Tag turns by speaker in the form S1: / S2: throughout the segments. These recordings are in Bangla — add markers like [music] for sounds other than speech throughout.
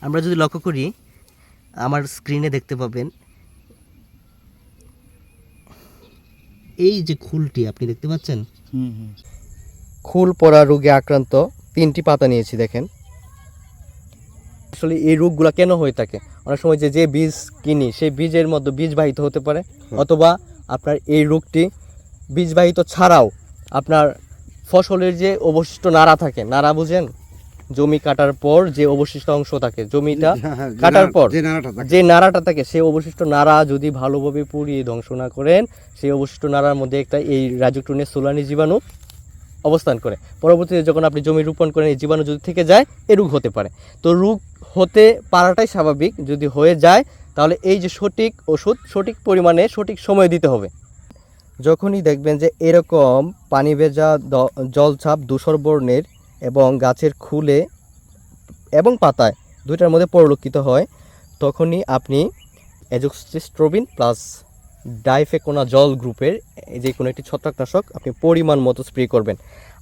S1: আমরা যদি লক্ষ্য করি আমার স্ক্রিনে দেখতে পাবেন এই যে খুলটি আপনি দেখতে পাচ্ছেন?
S2: হুম হুম।
S3: খুল পড়া রোগে আক্রান্ত তিনটি পাতা নিয়েছি দেখেন। আসলে এই রোগগুলো কেন হয়ে থাকে? অনেক সময় যে যে বীজ কিনি সেই বীজের মধ্যে বীজবাহিত হতে পারে অথবা আপনার এই রোগটি বীজবাহিত ছাড়াও আপনার ফসলের যে অবশিষ্ট নাড়া থাকে নাড়া বুঝেন? জমি কাটার পর যে অবশিষ্ট অংশ থাকে জমিটা
S2: হ্যাঁ,
S3: কাটার পর
S2: যে নাড়াটা থাকে।
S3: সেই অবশিষ্ট নাড়া যদি ভালোভাবে পুড়িয়ে ধ্বংস না করেন সেই অবশিষ্ট নাড়ার মধ্যে একটা এই রাজুক্টনের সোলানি জীবাণু অবস্থান করে। পরবর্তীতে যখন আপনি জমি রোপণ করেন এই জীবাণু যদি থেকে যায় এ রোগ হতে পারে। তো রোগ হতে পারাটাই স্বাভাবিক। যদি হয়ে যায় তাহলে এই যে সঠিক ওষুধ সঠিক পরিমাণে সঠিক সময় দিতে হবে। যখনই দেখবেন যে এরকম পানি ভেজা জলছাপ ধূসর বর্ণের এবং গাছের খুলে এবং পাতায় দুইটার মধ্যে পরিলক্ষিত হয়, তখনই আপনি এজোক্সিস্ট্রোবিন প্লাস ডাইফেকোনা জল গ্রুপের যে কোনো একটি ছত্রাকনাশক আপনি পরিমাণ মতো স্প্রে করবেন।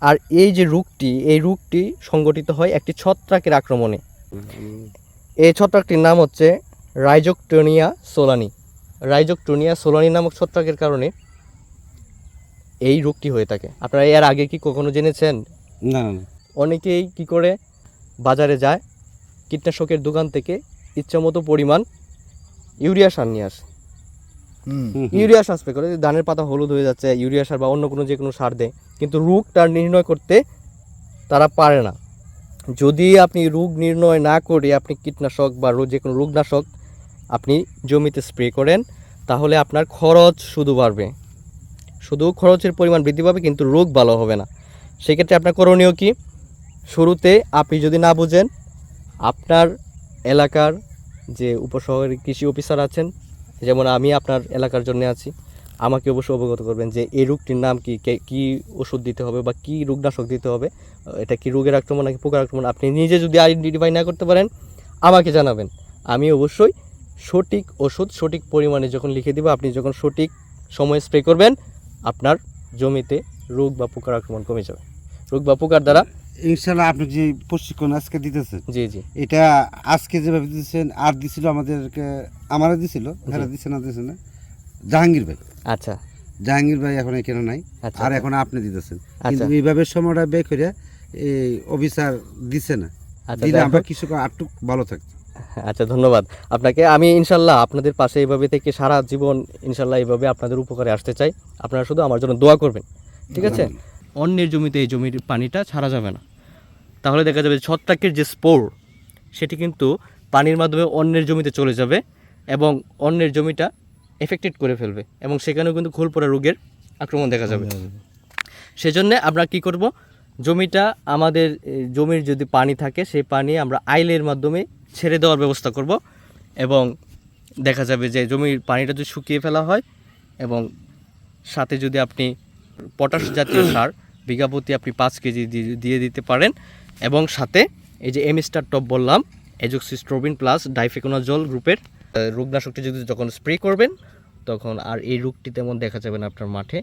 S3: আর এই যে রোগটি, এই রোগটি সংগঠিত হয় একটি ছত্রাকের আক্রমণে। এই ছত্রাকটির নাম হচ্ছে রাইজোকটোনিয়া সোলানি। রাইজোকটোনিয়া সোলানি নামক ছত্রাকের কারণে এই রোগটি হয়ে থাকে। আপনারা এর আগে কি কখনো জেনেছেন?
S2: না না না।
S3: অনেকেই কি করে বাজারে যায় কীটনাশকের দোকান থেকে ইচ্ছামতো পরিমাণ ইউরিয়া সার নিয়ে আসে। ইউরিয়া সার স্প্রে করে ধানের পাতা হলুদ হয়ে যাচ্ছে ইউরিয়া সার বা অন্য কোনো যে কোনো সার দেয় কিন্তু রোগটা নির্ণয় করতে তারা পারে না। যদি আপনি রোগ নির্ণয় না করে আপনি কীটনাশক বা যে কোনো রোগনাশক আপনি জমিতে স্প্রে করেন তাহলে আপনার খরচ শুধু বাড়বে। শুধু খরচের পরিমাণ বৃদ্ধি পাবে কিন্তু রোগ ভালো হবে না। সেক্ষেত্রে আপনার করণীয় কি? শুরুতে আপনি যদি না বুঝেন, আপনার এলাকার যে উপশহরের কৃষি অফিসার আছেন, যেমন আমি আপনার এলাকার জন্য আছি, আমাকে অবশ্যই অবগত করবেন যে এই রোগটির নাম কি, কে- ওষুধ দিতে হবে বা কি রোগনাশক দিতে হবে, এটা কি রোগের আক্রমণ নাকি পোকার আক্রমণ, আপনি নিজে যদি আইডেন্টিফাই না করতে পারেন, আমাকে জানাবেন। আমি অবশ্যই সঠিক ওষুধ, সঠিক পরিমাণে যখন লিখে দিব, আপনি যখন সঠিক সময়ে স্প্রে করবেন, আপনার জমিতে রোগ বা পোকার আক্রমণ কমে যাবে। রোগ বা পোকার দ্বারা
S2: ইনশাল্লাহ আপনি যে প্রশিক্ষণ আজকে দিতেছেন
S3: জি জি।
S2: এটা আজকে যেভাবে দিচ্ছেন আর দিছিল আমাদেরকে দিছিল দিচ্ছে না দিচ্ছে না জাহাঙ্গীর ভাই।
S3: আচ্ছা।
S2: জাহাঙ্গীর ভাই এখন এখানে নাই
S3: আচ্ছা।
S2: আর এখন আপনি দিতেছেন।
S3: আচ্ছা।
S2: কিন্তু এইভাবে সময়টা বের করে এই অফিসার দিছে না।
S3: আচ্ছা
S2: দিলে আমরা কৃষক ভালো থাকতো।
S3: আচ্ছা ধন্যবাদ। আপনাকে আমি ইনশাল্লাহ আপনাদের পাশে এইভাবে থেকে সারা জীবন ইনশাল্লাহ এইভাবে আপনাদের উপকারে আসতে চাই। আপনারা শুধু আমার জন্য দোয়া করবেন ঠিক আছে? অন্যের জমিতে এই জমির পানিটা ছাড়া যাবে না। তাহলে দেখা যাবে ছত্রাকের যে স্পোর সেটি কিন্তু পানির মাধ্যমে অন্যের জমিতে চলে যাবে এবং অন্যের জমিটা এফেক্টেড করে ফেলবে এবং সেখানেও কিন্তু খোল পড়া রোগের আক্রমণ দেখা যাবে। সেজন্য আমরা কি করব? জমিটা আমাদের জমির যদি পানি থাকে সেই পানি আমরা আইলের মাধ্যমে ছেড়ে দেওয়ার ব্যবস্থা করব এবং দেখা যাবে যে জমির পানিটা যদি শুকিয়ে ফেলা হয় এবং সাথে যদি আপনি পটাশ জাতীয় [coughs] সার বিঘা প্রতি আপনি পাঁচ কেজি দিয়ে দিতে পারেন। এবং সাথে এই যে এমিস্টার টপ বললাম এজোক্সিস্ট্রোবিন প্লাস ডাইফেকোনাজল গ্রুপের রোগনাশকটি যদি যখন স্প্রে করবেন তখন আর এই রোগটি তেমন দেখা যাবে না আপনার মাঠে।